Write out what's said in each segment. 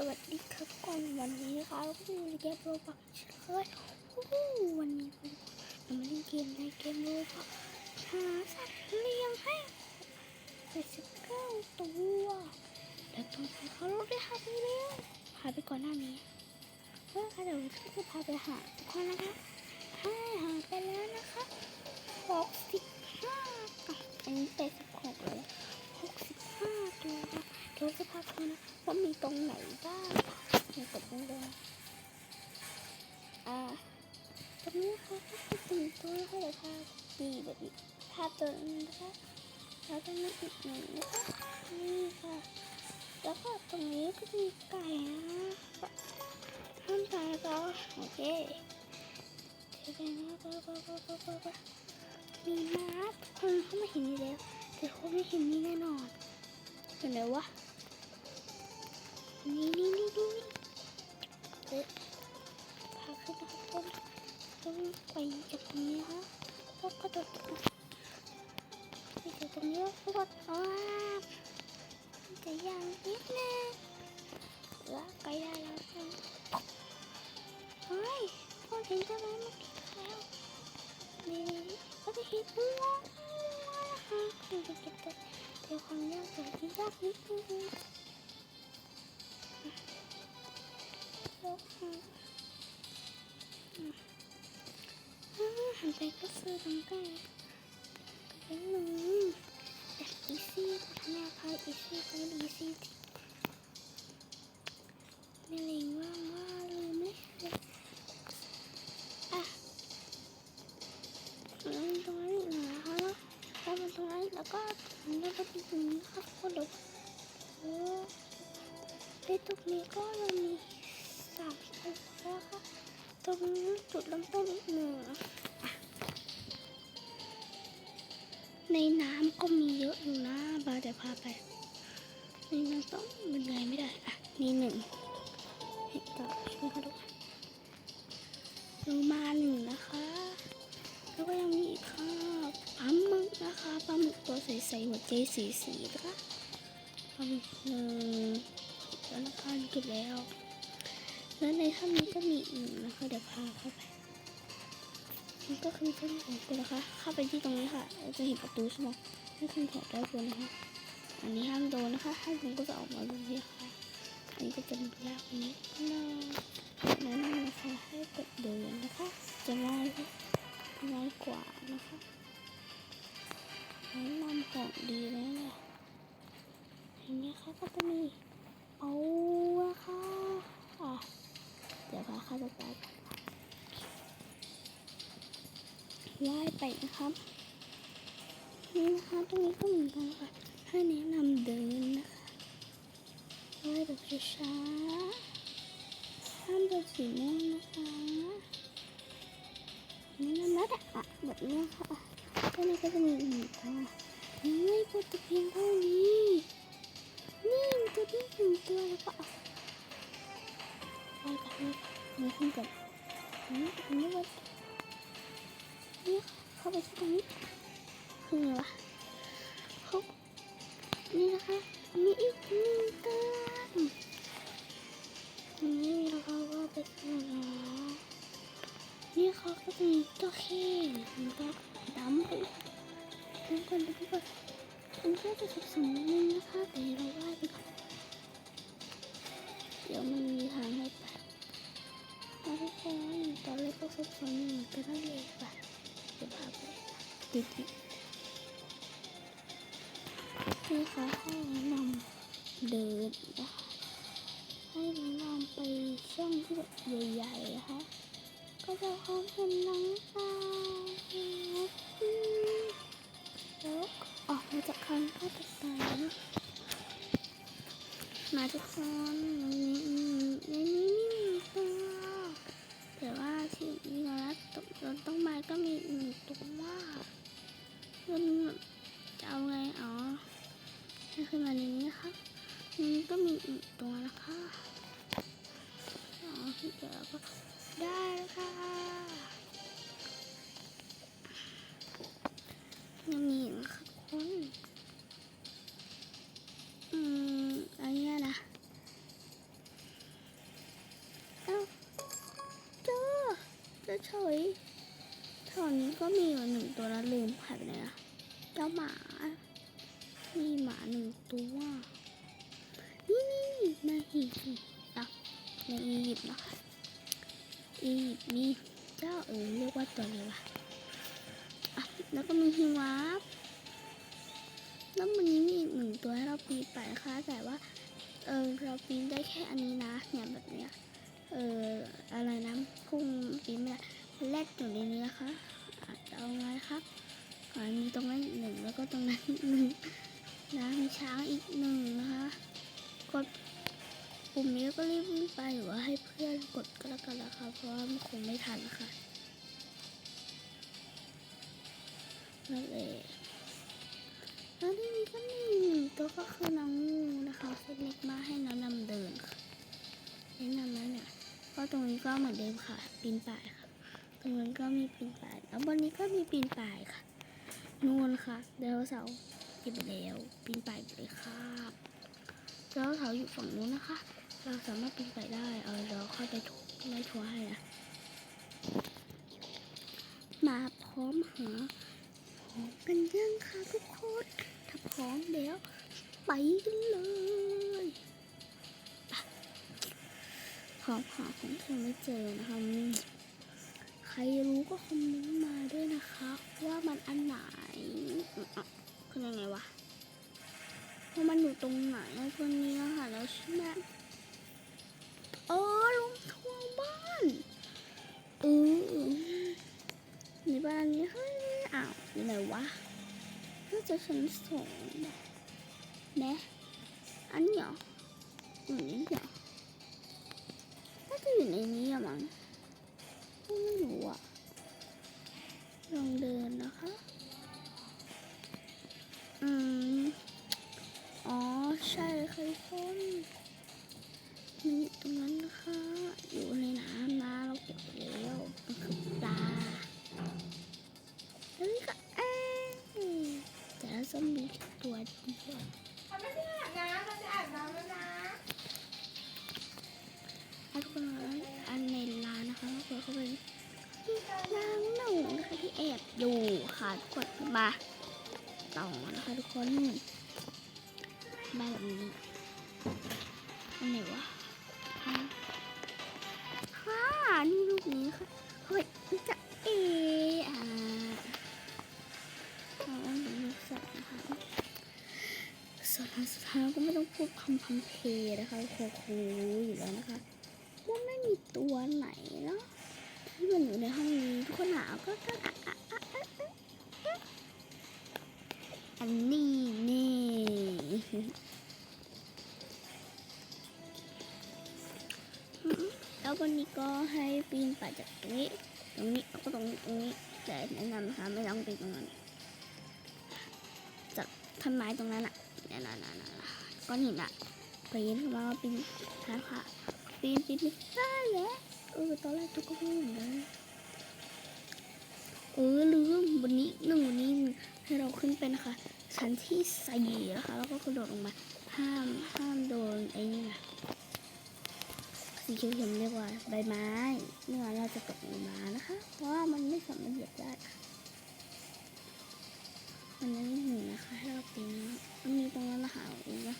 สวัสดีครับก่อนวันนี้นะครับก็มีเกมโรบักเช่นเคยวันนี้เรามาเล่นเกมในเกมโรบักหาสัตว์เลี้ยงให้ไปสิบเก้าตัวแต่ตอนนี้เขาลดได้ห้าไปแล้วหายไปก่อนหน้านี้เพื่อค่ะเดี๋ยวจะพาไปหาทุกคนนะคะให้หายไปแล้วนะคะหกสิบห้าอันนี้ไปสิบหกเลยหกสิบห้าตัวเดี๋ยว จะพาไปนะว่ามีตรงไหนบ้างมีตรงนี้เลยอ่าตรงนี้ค่ะก็คือสี่ตัวนะคะเลยวพาดีแบบนี้ภาพตัวนึงนะคะแล้วก็มีอีกหนึ่งนะคะนี่ค่ะ แล้วก็ตรงนี้ก็มีไก่นะห้ามตายก็โอเคเดี๋ยวนะก็ก็ก็ก็ก็ก็มีม้าคนเขาไม่เห็นนี่แล้วแต่เขาไม่เห็นนี่แน่นอนเห็นไหมวะ นี่นี่นี่นี่นี่เอ๊ะพาขึ้นนะครับต้นต้องไปจากตรงนี้ฮะแล้วก็โดดไปจากตรงนี้แล้วก็อ้าจะย่างนิดนึงแล้วก็ได้แล้วกันเฮ้ยพอเห็นใช่ไหมมันติดแล้วนี่ก็จะเห็นวัววัวนะคะคือจะเก็บแต่เดี๋ยวความยากแต่ที่ยากนิดนึง หันไปก็ซื้อตรงใกล้เป็นหนึ่งแบบอีซี่ทำไมพายอีซี่ก็อีซี่ไม่เลงว่าว่าลืมไหมอะแล้วตรงนั้นอีกหน่อยนะคะแล้วถ้ามันตรงนั้นแล้วก็แล้วก็ตรงนี้ค่ะก็เดียวโอ้ในตรงนี้ก็ยังมี สามจุดแล้วค่ะตรงนี้จุดเริ่มต้นอีกหนึ่งในน้ำก็มีเยอะอยู่นะบาเดี๋ยวพาไปในน้ำต้องมันไงไม่ได้อะนี่หนึ่งเห็นต่อช่วยเขาดูโลมาหนึ่งนะคะ แล้วก็ยังมีอีกค่ะปลาหมึกนะคะปลาหมึกตัวใสๆหัวใจสีๆนะคะปลาหมึกหนึ่งแล้วนะคะเก็บแล้ว แล้วในถ้ำนี้ก็มีอีกนะคะเดี๋ยวพาเข้าไปนี่ก็คือเส้นของคุณนะคะเข้าไปที่ตรงนี้ค่ะเราจะเห็นประตูใช่ไหมให้คุณถอดได้บนนะคะอันนี้ห้ามโดนนะคะห้คุณก็จะออกมาตรงนี้ค่ะอันนี้ก็จะมียากกว่านี้นะนั้นนะคะให้กดเดินนะคะ จะง่ายง่ายกว่านะคะแนะนำของดีเลยเนี่ยอย่างนี้ค่ะก็จะมีเอาละค่ะอะ เดี๋ยวพาเข้าไปไปว่ายไปนะครับ นี่นะคะตรงนี้ก็เหมือนกันค่ะให้แนะนำเดินนะคะว่ายแบบช้าๆห้ามเดินสีม่วงนะคะแนะนำแล้วแต่อะแบบนี้ค่ะตัวนี้ก็จะมีอีกหนึ่งตัวนี่ตัวตะเพียงเท่านี้ นี่ตัวที่หนึ่งตัวแล้วก็ นี้ขึ้นก่อนนี่อันนี้ว่านี่เข้าไปที่ตรงนี้คือไงวะเขานี่นะคะมีอีกหนึ่งตัวนี่เราก็ว่าไปกันแล้วนี่เขาก็จะมีตัวเข่มันก็ดำไปดำกันไปก่อนอันก็จะสับสนนิดนึงนะคะแต่เราว่าไปก่อนเดี๋ยวมัน คนตอนแรกก็สับสนอยู่ก็นั่เลยไปจะพาไปติดนี่ค่ะให้แนะนำเดินนะคะให้แนะนำไปช่องที่แบบใหญ่ๆนะคะก็จะพบเห็นหลังตาแล้วออกมาจากคันก็ตกใจมาทุกคนในนี้มีตัว แต่ว่าที่นี่นะตกโดนต้องมาก็มีอีกหนึ่งตัวว่ามันจะเอาไงอ๋อนี่คือมาในนี้นะคะนี่ก็มีอีกตัวนะคะอ๋อที่เจอก็ได้แล้วค่ะ ก็มีหนึ่งตัวนะลืมหายไปไหนอะเจ้าหมา มีหมาหนึ่งตัว นี่นี่ในอียิปต์นะในอียิปต์นะคะอียิปต์มีเจ้าเออเรียกว่าตัวอะไรวะอะแล้วก็มีฮิวาฟแล้วมันนี้มีอีกหนึ่งตัวให้เราปีนไปนะคะ แต่ว่า เออเราปีนได้แค่อันนี้นะ เนี่ยแบบเนี้ย เอออะไรนะพุ่งปีนไม่ได้แรกอยู่ในนี้นะคะ ครับอ่ามีตรงนั้นหนึ่งแล้วก็ตรงนั้นหนึ่งนะมีช้างอีกหนึ่งนะคะกดปุ่มนี้ก็รีบวิ่งไปหรือว่าให้เพื่อนกดก็แล้วกันนะคะเพราะว่ามันคงไม่ทันนะคะนั่นแหละแล้วที่นี่ก็มีหนึ่งตัวก็คือน้องงูนะคะเส้นเล็กมากให้น้องนำเดินค่ะแนะนำแล้วเนี่ยก็ตรงนี้ก็เหมือนเดิมค่ะปีนป่ายค่ะ ตรงนั้นก็มีปีนป่ายแล้วบนนี้ก็มีปีนป่ายค่ะนู่นค่ะไดโนเสาร์หยิบไปแล้วปีนป่ายไปเลยครับไดโนเสาอยู่ฝั่งนู้นนะคะ เราสามารถปีนป่ายได้เอาเราเข้าไปถูไม่ทัวร์ให้นะมาพร้อมหาของกันยังค่ะทุกคนถ้าพร้อมแล้ว ไปกันเลยไปพร้อมหาของที่ยังไม่เจอนะคะมใครรู้ก็คอมเมนต์มาด้วยนะคะ ว่ามันอันไหนคือยังไงวะว่ามันอยู่ตรงไหนตัวนี้ค่ะแล้วใช่ไหมเออลงทั่วบ้านเออในบ้านนี้เฮ้ยอ้าวอยู่ไหนวะน่าจะชั้นสองนะแนะอันนี้เหรออยู่นี่เหรอน่าจะอยู่ในนี้อะมั้ง ไม่รู้อะลองเดินนะคะ อืม นะคะทุกคนมาแบบนี้อันไหนวะอันค่ะนี่รูปนี้ค่ะเฮ้ยจะเออ่าเอาอันนี้ลูกสัตว์นะคะส่วนสุดท้ายก็ไม่ต้องพูดคำพังเพนะคะโคโครู้อยู่แล้วนะคะว่าไม่มีตัวไหนเนาะที่มันอยู่ในห้องนี้ทุกคนหาก็ก็อะ อันนี้นี่แล้ววันนี้ก็ให้ปีนป่ายจากตรงนี้ ตรงนี้แล้วก็ตรงนี้ตรงนี้แต่แนะนำนะคะไม่ต้องปีนตรงนั้นจากท่อนไม้ตรงนั้นอะนี่นะนะนนก้อนหินอะปีนขึ้นมาปีนท้ายค่ะปีนปีนปีนได้แล้วเออตอนแรกทุกคนพูดเหมือนกันเออลืมวันนี้หนึ่งวันนี้ ให้เราขึ้นไปนะคะ ชั้นที่สี่นะคะ แล้วก็กระโดดลงมา ห้ามห้ามโดนไอ้นี่นะสีเขียวๆเรียกว่าใบไม้เมื่อเราจะตกลงมานะคะ เพราะว่ามันไม่สามารถเหยียบได้ค่ะมันยังไม่ถึงนะคะให้เราปีนมันมีตรงนั้นนะคะอีกนะ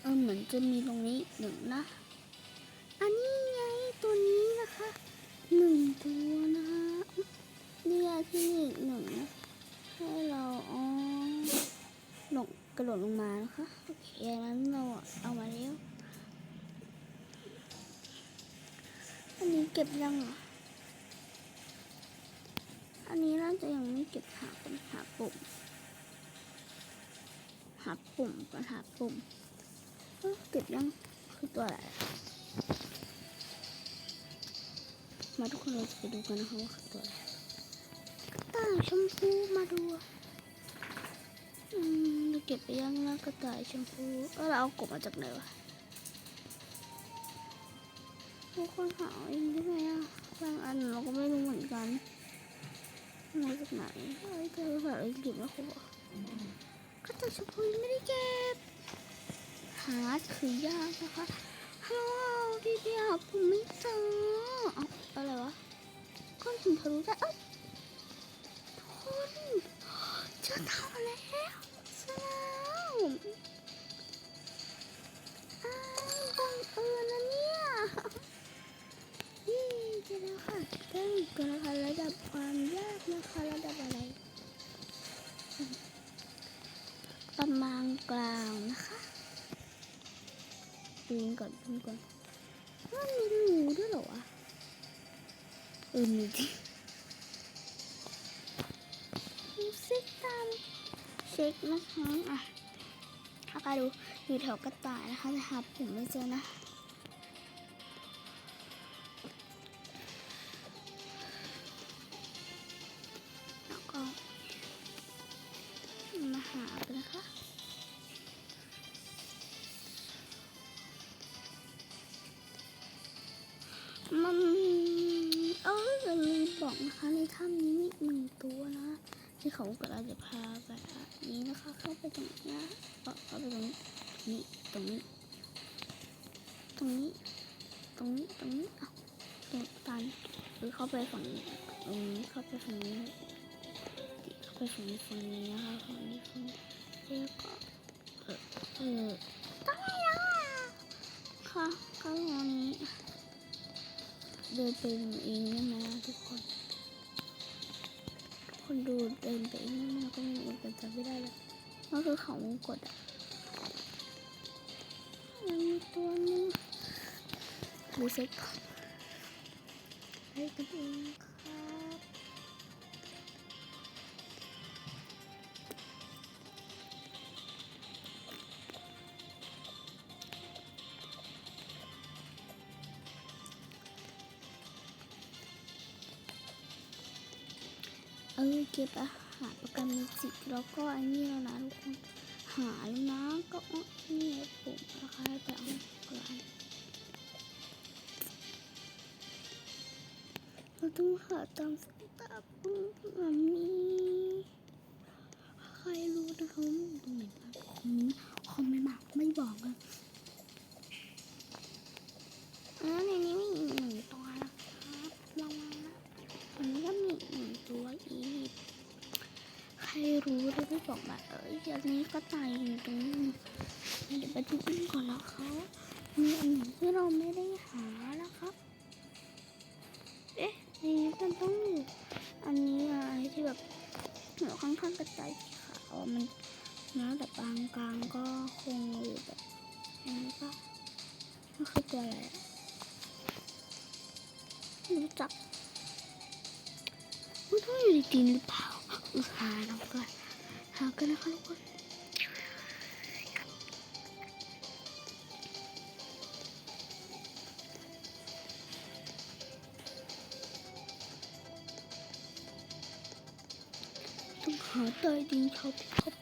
เออเหมือนจะมีตรงนี้หนึ่งนะ อันนี้ไงตัวนี้นะคะหนึ่งตัวนะคะ เนี่ยที่นี่อีกหนึ่งนะให้เราอ๋อลงกระโดดลงมานะคะ โอเคงั้นเราเอามาแล้ว อันนี้เก็บยังอะอันนี้น่าจะยังไม่เก็บหาก่อนหาปุ่มหาปุ่มก่อนหาปุ่มเก็บยังคือตัวอะไรมาทุกคนเราจะไปดูกันนะคะว่าคือตัวอะไรก ต่ายชมพูมาดูอืมเราเก็บไปยังนะกระต่ายชมพูเออเราเอากบมาจากไหนวะทุกคนหาเองได้ไหมอะบางอันเราก็ไม่รู้เหมือนกันมาจากไหนเอ้ยเธอแบบเก็บแล้วครบกระต่ายชมพูไม่ได้เก็บหาคือยากนะคะฮัลโหลพี่เดียผมไม่เจอเอาอะไรวะก้อนหินทะลุได้เอ้ย เจอเต่าแล้วสลามอ้าวบังเอิญนะเนี่ยนี่เจอแล้วค่ะเต้นกันนะคะระดับความยากนะคะระดับอะไร ประมาณกลางนะคะดูก่อนดูก่อนว่ามีรูด้วยเหรอวะเออมีจริง เช็กนะคะอะถ้าไปดูอยู่แถวกระต่ายนะคะแต่หาผมไม่เจอนะ เข้าไปตรงนี้เข้าไปตรงนี้นี่ตรงนี้ ตรงนี้ ตรงนี้ ตรงนี้อะตรงตันหรือเข้าไปฝั่งนี้ตรงนี้เข้าไปฝั่งนี้เข้าไปฝั่งนี้ฝั่งนี้นะคะฝั่งนี้ฝั่งนี้แล้วก็เออเออต้องแล้วอะค่ะก็ตรงนี้เดินไปเองได้ไหมอะทุกคนคนดูเดินไปเองได้ไหมก็ไม่รู้กันจำไม่ได้แล้ว ก็คือเขาวงกดอะมันมีตัวนึงดูเซ็ตก่อนไปกันเองครับเออเก็บอา หาประกันมิจิแล้วก็อันนี้แล้วนะทุกคนหาแล้วนะก็อ๋อนี่ผมนะคะแต่เอากลานเราต้องหาตามสตาร์มันมีใครรู้นะคะว่ามันอยู่ตรงไหนบ้างคอมเมนต์คอมเมนต์มาไม่บอกอะอ่ บอกมาเอ้ยอันนี้ก็ตายอยู่ตรงนี้เดี๋ยวไปดูกันก่อนแล้วเขามีอันไหนที่เราไม่ได้หาแล้วครับ เอ๊ะในนี้มันต้องอยู่อันนี้อะไรที่แบบเหัวข้างๆกระต่ายขาวมันนะแต่บางกลางก็คงอยู่แบบอันนี้ก็มันคือตัวอะไรไม่รู้จักมันต้องอยู่ในดินหรือเปล่าอือหาเราก่อน หากันนะคะทุก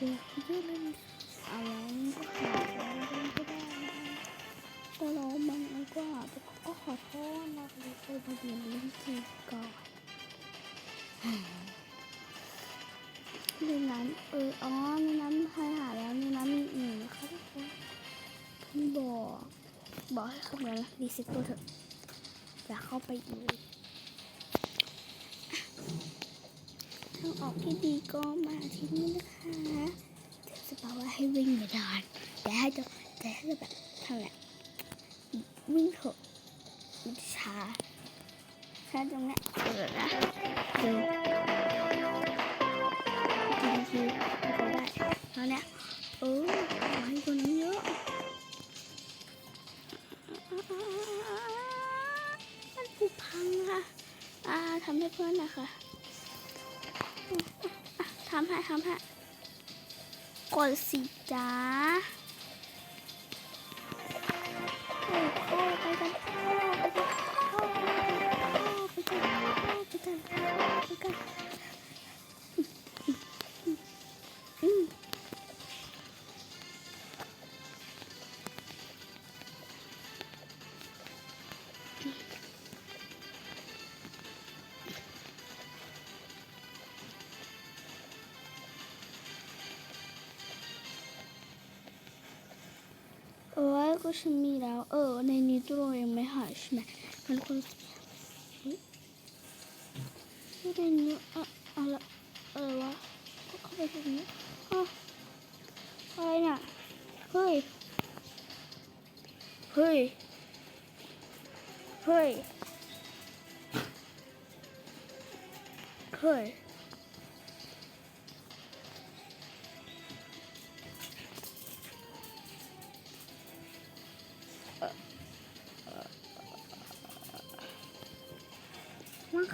เด็กเยอะเลยอะไรนี่ก็หาอะไรก็ได้นะต่เราบางอันก็หาไปก็ขอโทษนะคะที่ไปเรียนเรื่องจีก่อนในนั้นเอออ๋อในนั้นใครหาแล้วในนั้นมีอีกนะคะทุกคนพี่บอกบอกให้เขาเหมือนรีเซ็ตตัวเถอะอย่าเข้าไปอีก ทางออกที่ดีก็มาที่นี่นะคะจะบอกว่าให้วิ่งไม่ได้แต่ให้จะแต่ให้แบบทำแหละวิ่งเถอะมันช้าช้าตรงนี้ยเออนะเดี๋ยวจริงๆก็ได้แล้วเนี่ยเออไม้ตัวนี้เยอะมันผุพังค่ะอ่าทำให้เพื่อนนะคะ ทำให้ทำให้กดสิจ้า ก็ฉันมีแล้ว เออ ในนี้ตัวเรายังไม่หายใช่ไหมมันก็เฮ้ยไม่ได้เนี้อะอะไรอะไรวะก็เข้าไปตรงนี้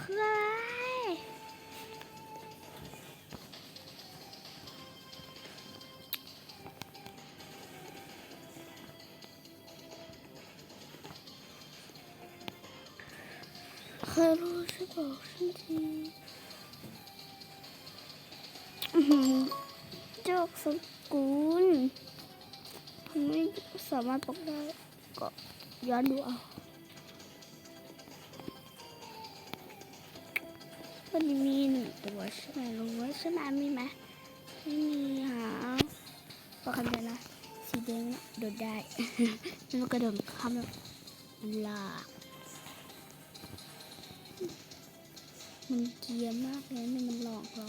คืออะไรเคยรู้ใช่บอกฉันทีอื้อหือโจกสกุลผมไม่สามารถบอกได้ก็ย้อนดูเอา หนึ่งตัวใช่ไหมรู้ว่าใช่ไหมมีไหมไม่มีหาก็คำเดียวนะสีแดงน่ะโดดได้แล้วมันกระโดดข้ามแบบลากมันเกรียร์มากเลยนี่มันหลอกเรา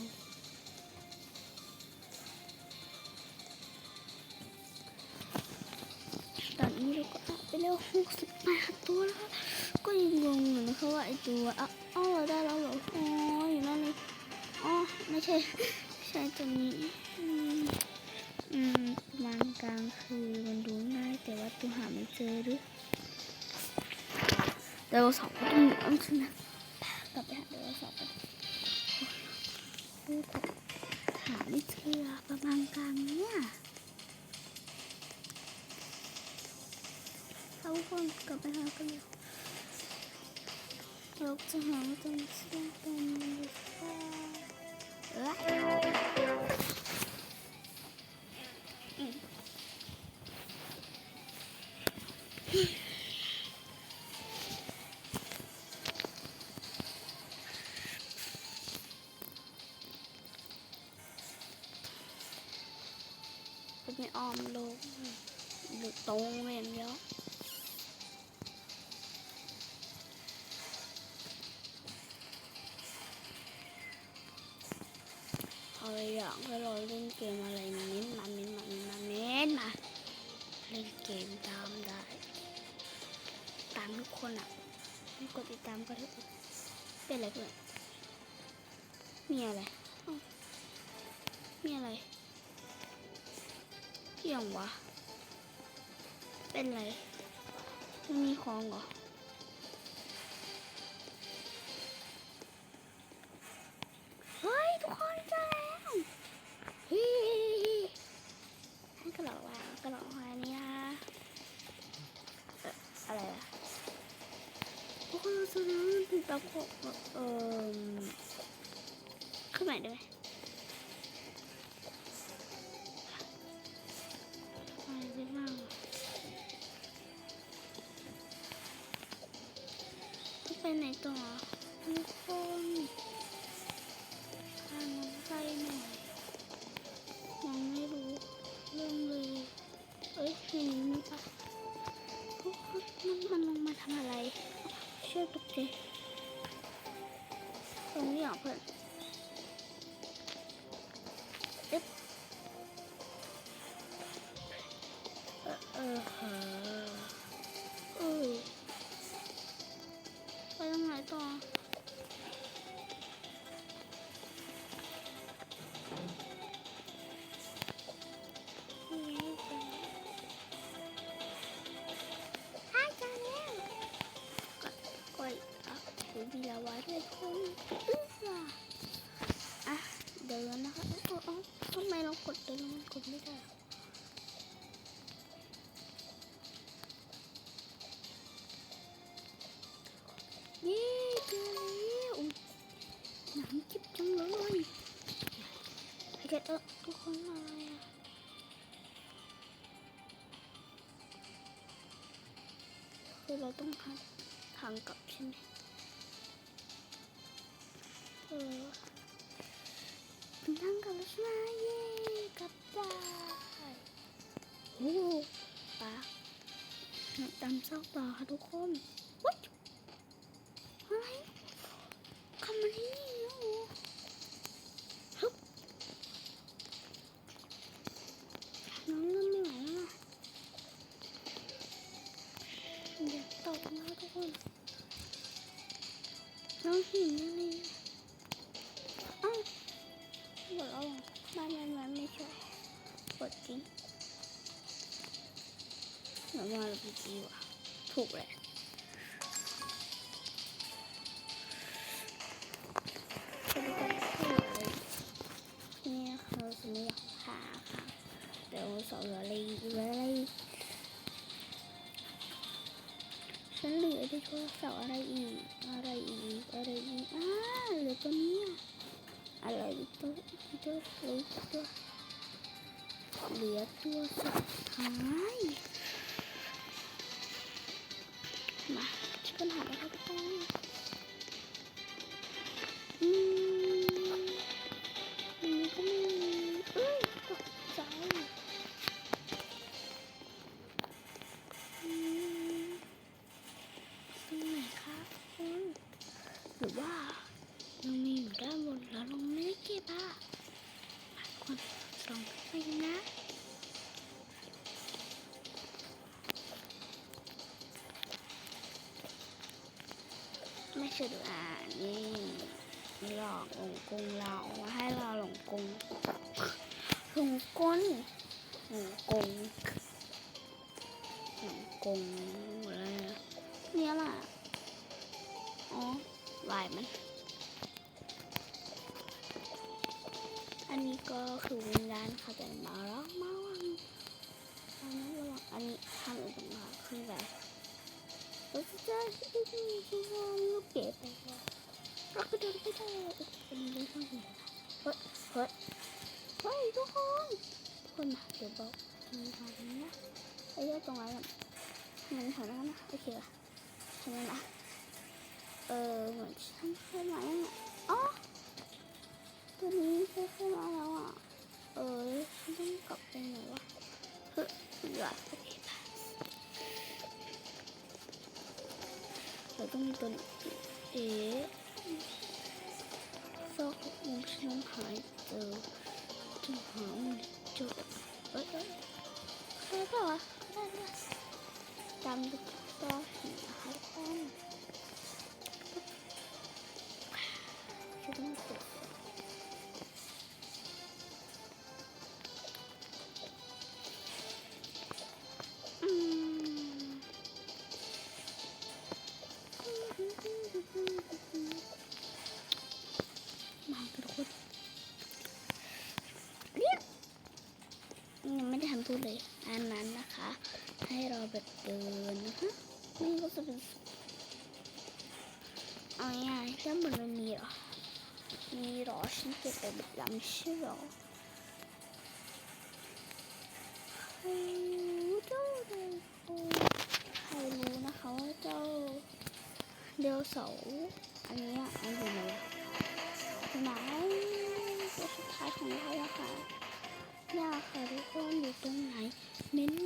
ตอนนี้เราก็อัพไปเร็วหกสิบแปดตัวแล้วก็ยังงงอยู่นะคะว่าไอตัวอ้าวเราได้แล้วเหรออ๋ออยู่นั่นเลย อ๋อไม่ใช่ใช่ตัวนี้อืมมประมาณกลางคือมันดูง่ายแต่ว่าตัวหาไม่เจอด้วยเดี๋ยวสองก็ต้องต้องขึ้นนะกลับไปหาเดี๋ยวสองกันหาไม่เจอประมาณกลางเนี่ยเอาคนกลับไปหากันเลยเราจะหาตรงเส้นตรงนี้ค่ะเอ้ยจะ อาอย่างให้เราเล่นเกมอะไรเม้นมาเม้นมาเม้นมาเม้นมาเล่นเกมตามได้ ตามทุกคนอะไม่กดติดตามก็เถอะเป็นอะไรเพื่อนมีอะไรมีอะไรเที่ยงวะ เป็นอะไรไม่มีของเหรอ ต่อทุกคนทางน้ำใจหน่อยยังไม่รู้เรื่องเลยเอ้ยเห็นนี่ปะมันมันลงมาทำอะไร เชื่อตกใจตรงนี้เหรอเพื่อน ทุกคนอะไรอะคือเราต้องหาทางกลับใช่ไหมเออถึงทางกลับแล้วใช่ไหมเย้กลับได้โอ้ปลาตามซอกต่อค่ะทุกคนวัดอะไรคำมันนี่แล้วเหรอฮึบน้องเริ่มไม่ไหวแล้วล่ะเดี๋ยว ตกนะทุกคนน้องหินนี่อ้าวหมดแล้วบ้านนั้นมันไม่ช่วยกดจริงหมือนว่าเราไปจีว่ะถูกแหละจะ ก็เสาอะไรอีก อะไรอีก อะไรอีกอ้าเหลือตัวนี้อะไรอีกตัวตัวเหลือตัวเหลือตัวสุดท้าย มาช่วยกันหา ก็คือวิญญาณค่ะแต่มาแล้วมาวังตอนนี้นระวังอันนี้ทำอะไรตรงมาขึ้นไปเราจะได้ที่ที่ที่เราลูกเก๋ไปแล้วเราก็เดินไปได้เป็นเรื่องข้างหลังเฮ้ยเฮ้ยเฮ้ยทุกคนทุกคนมาเดี๋ยวบอกมีทางนี้นะไอ้ยอดตรงนอะมันแถวนั้นนะโอเคป่ะทำไมนะเออเหมือนฉันเคยมาแล้วอะอ๋ tôi nghĩ thế không lo đâu ạ ờ không cộng tên nữa hự giọt rồi tôi nghĩ tôi để do cũng muốn sinh hỏi từ trường hỏi mình chỗ ơi ơi sao rồi sao rồi tam được to hai con chúng tôi 싫 어. 아 유, 저도 아이 고, 나가와 줘. 내어서 아니 야, 아이 고, 뭐 야. 그 만. 그래서 다 정리하려 고. 야, 그리고 누군 나이 맨날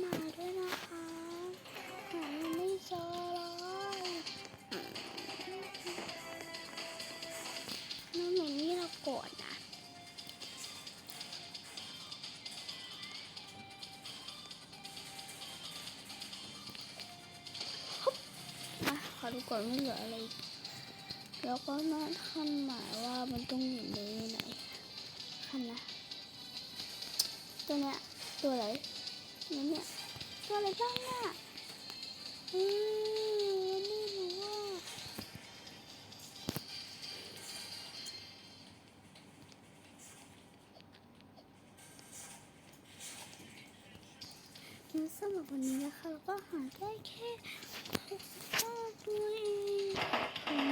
ก่อนไม่เหลืออะไร แล้วก็นัดคันหมายว่ามันต้องอยู่ในไหนคันนะ ตัวเนี้ยตัวอะไรนี่เนี่ยตัวอะไรบ้างเนี่ยอืมไม่รู้ว่างานสำหรับวันนี้นะคะเราก็หาได้แค่ห้าตัว Mm.